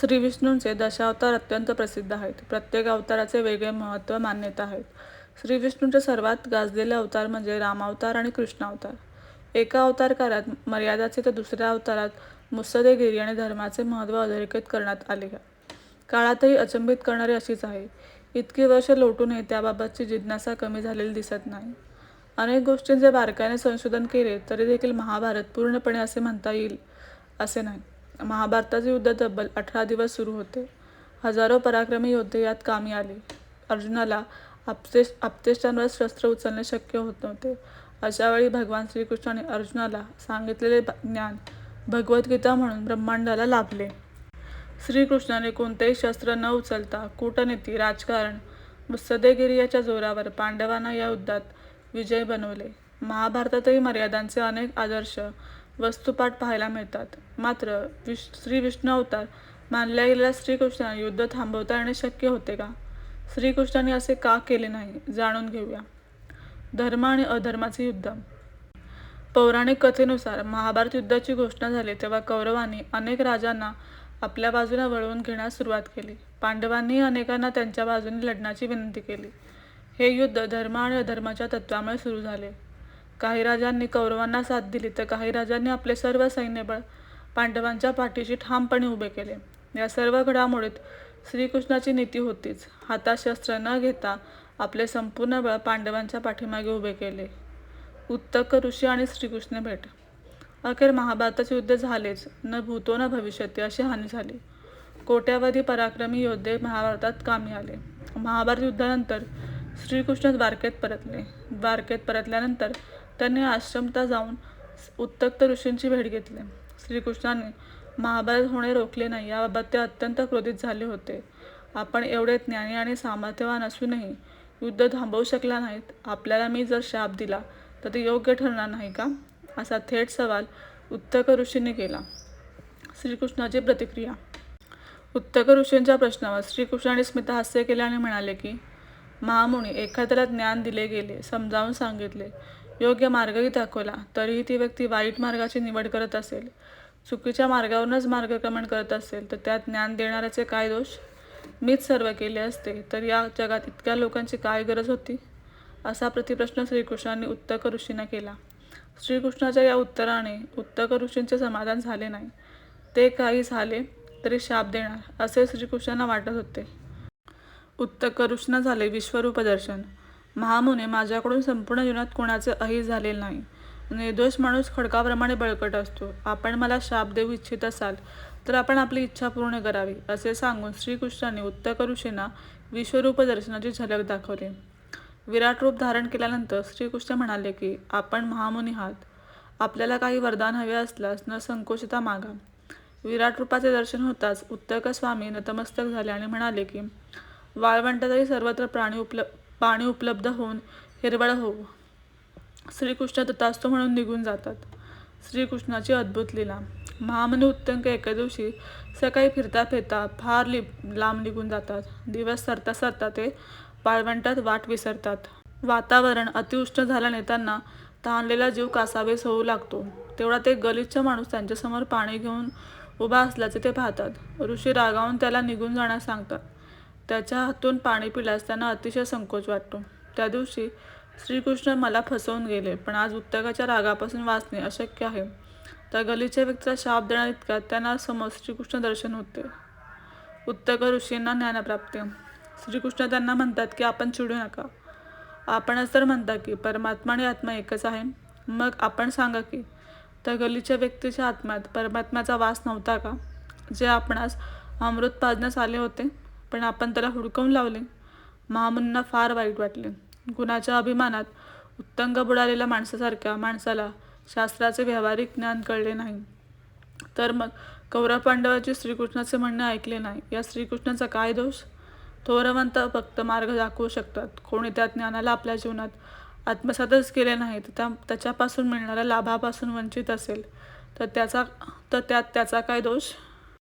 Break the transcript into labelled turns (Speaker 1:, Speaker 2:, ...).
Speaker 1: श्री विष्णूंचे दशावतार अत्यंत प्रसिद्ध आहेत. प्रत्येक अवताराचे वेगळे महत्त्व, मान्यता आहेत. श्री विष्णूंचे सर्वात गाजलेले अवतार म्हणजे रामावतार आणि कृष्णावतार. एका अवतारकारात मर्यादाचे तर दुसऱ्या अवतारात मुत्सद्देगिरी आणि धर्माचे महत्त्व अधोरेखित करण्यात आले. काळातही अचंबित करणारी अशीच आहे. इतकी वर्षे लोटूनही त्याबाबतची जिज्ञासा कमी झालेली दिसत नाही. अनेक गोष्टींचे बारकाईने संशोधन केले तरी देखील महाभारत पूर्णपणे असे म्हणता येईल असे नाही. महाभारताचे युद्ध तब्बल अठरा दिवस सुरू होते. हजारो पराक्रमी योद्धे यात कामी आले. अर्जुनाला आपतेष्टांवर शस्त्र उचलणे शक्य होत नव्हते. अशावेळी भगवान श्रीकृष्णाने अर्जुनाला सांगितलेले ज्ञान भगवद्गीता म्हणून ब्रह्मांडाला लाभले. श्रीकृष्णाने कोणतेही शस्त्र न उचलता कूटनीती, राजकारण, मुत्सद्देगिरी याच्या जोरावर पांडवांना या युद्धात विजय बनवले. महाभारतातही मर्यादांचे अनेक आदर्श वस्तुपाठ पाहायला मिळतात. मात्र श्री विष्णू अवतार मानल्या गेलेल्या श्रीकृष्णाने युद्ध थांबवता येणे शक्य होते का? श्रीकृष्णाने असे का केले नाही? जाणून घेऊया. धर्म आणि अधर्माचे युद्ध पौराणिक कथेनुसार महाभारत युद्धाची घोषणा झाली तेव्हा कौरवांनी अनेक राजांना आपल्या बाजूने वळवून घेण्यास सुरुवात केली. पांडवांनीही अनेकांना त्यांच्या बाजूने लढण्याची विनंती केली. हे युद्ध धर्म आणि अधर्माच्या तत्त्वामुळे सुरू झाले. काही राजांनी कौरवांना साथ दिली तर काही राजांनी आपले सर्व सैन्यबळ पांडवांच्या पाठीशी ठामपणे उभे केले. या सर्व घडामोडीत श्रीकृष्णाची नीती होतीच. हातात शस्त्र न घेता आपले संपूर्ण बळ पांडवांच्या पाठीमागे उभे केले. उत्तक ऋषी आणि श्रीकृष्ण भेट अखेर महाभारताचे युद्ध झालेच. न भूतो न भविष्यते अशी हानी झाली. कोट्यावधी पराक्रमी योद्धे महाभारतात कामी आले. महाभारत युद्धानंतर श्रीकृष्ण द्वारकेत परतले. द्वारकेत परतल्यानंतर त्यांनी आश्रमता जाऊन उत्तक्त ऋषींची भेट घेतली. श्रीकृष्णाने महाभारत होणे रोखले नाही याबाबत ते अत्यंत क्रोधित झाले होते. आपण एवढे ज्ञानी आणि सामर्थ्यवान असूनही युद्ध थांबवू शकला नाहीत. आपल्याला मी जर शाप दिला तर ते योग्य ठरणार नाही का? असा थेट सवाल उत्तक ऋषींनी केला. श्रीकृष्णाची प्रतिक्रिया उत्तक ऋषींच्या प्रश्नावर श्रीकृष्णाने स्मितहास्य केले आणि म्हणाले की, महामुनी, एखाद्याला ज्ञान दिले गेले, समजावून सांगितले, योग्य मार्गही दाखवला, तरीही ती व्यक्ती वाईट मार्गाची निवड करत असेल, चुकीच्या मार्गावरूनच मार्गक्रमण करत असेल तर त्यात ज्ञान देणाऱ्याचे काय दोष? मीच सर्व केले असते तर या जगात इतक्या लोकांची काय गरज होती? असा प्रतिप्रश्न श्रीकृष्णांनी उत्तक ऋषींना केला. श्रीकृष्णाच्या या उत्तराने उत्तक ऋषींचे समाधान झाले नाही. ते काही झाले तरी शाप देणार असे श्रीकृष्णांना वाटत होते. उत्तक ऋषींना झाले विश्वरूप दर्शन. महामुने, माझ्याकडून संपूर्ण जीवनात कोणाचे अहित झालेले नाही. म्हणजे निर्दोष माणूस खडकाप्रमाणे बळकट असतो. आपण मला शाप देऊ इच्छित असाल तर आपण आपली इच्छा पूर्ण करावी. असे सांगून श्रीकृष्णाने उत्तक ऋषींना विश्वरूप दर्शनाची झलक दाखवली. विराट रूप धारण केल्यानंतर श्रीकृष्ण म्हणाले की, आपण महामुनी आहात. आपल्याला काही वरदान हवे असल्यास न संकोचता मागा. विराट रूपाचे दर्शन होताच उत्तकस्वामी नतमस्तक झाले आणि म्हणाले की, वाळवंटातही सर्वत्र पाणी उपलब्ध होऊन हिरवळ होऊ श्रीकृष्ण तथास्तु म्हणून निघून जातात. श्रीकृष्णाची अद्भुत लीला महामनी उत्तंक एके दिवशी सकाळी फिरता फिरता फार लांब निघून जातात. दिवस सरता सरता ते वाळवंटात वाट विसरतात. वातावरण अतिउष्ण झाल्याने त्यांना तहानलेला जीव कासावेस होऊ लागतो. तेवढा ते गलिच्छ माणूस त्यांच्यासमोर पाणी घेऊन उभा असल्याचे ते पाहतात. ऋषी रागावून त्याला निघून जाण्यास सांगतात. त्याच्या हातून पाणी पिल्यास त्यांना अतिशय संकोच वाटतो. त्या दिवशी श्रीकृष्ण मला फसवून गेले पण आज उत्तकाच्या रागापासून वाचणे अशक्य आहे. त्या गलीच्या व्यक्तीचा शाप देण्याइतक्यात त्यांना समोर श्रीकृष्ण दर्शन होते. उत्तक ऋषींना ज्ञानप्राप्ती श्रीकृष्ण त्यांना म्हणतात की, आपण चिडू नका. आपणच तर म्हणता की, परमात्मा आणि आत्मा एकच आहे. मग आपण सांगा की, त्या गलीच्या व्यक्तीच्या आत्म्यात परमात्म्याचा वास नव्हता का? जे आपणास अमृत पाजण्यास आले होते पण आपण त्याला हुडकवून लावले. महामुंना फार वाईट वाटले. गुणाच्या अभिमानात उत्तंग बुडालेल्या माणसासारख्या माणसाला शास्त्राचे व्यावहारिक ज्ञान कळले नाही तर मग कौरव पांडवाचे श्रीकृष्णाचे म्हणणे ऐकले नाही या श्रीकृष्णाचा काय दोष? थोरवंत फक्त मार्ग दाखवू शकतात. कोणी त्या ज्ञानाला आपल्या जीवनात आत्मसातच केले नाही तर त्याच्यापासून मिळणाऱ्या लाभापासून वंचित असेल तर त्याचा तर त्यात त्याचा काय दोष?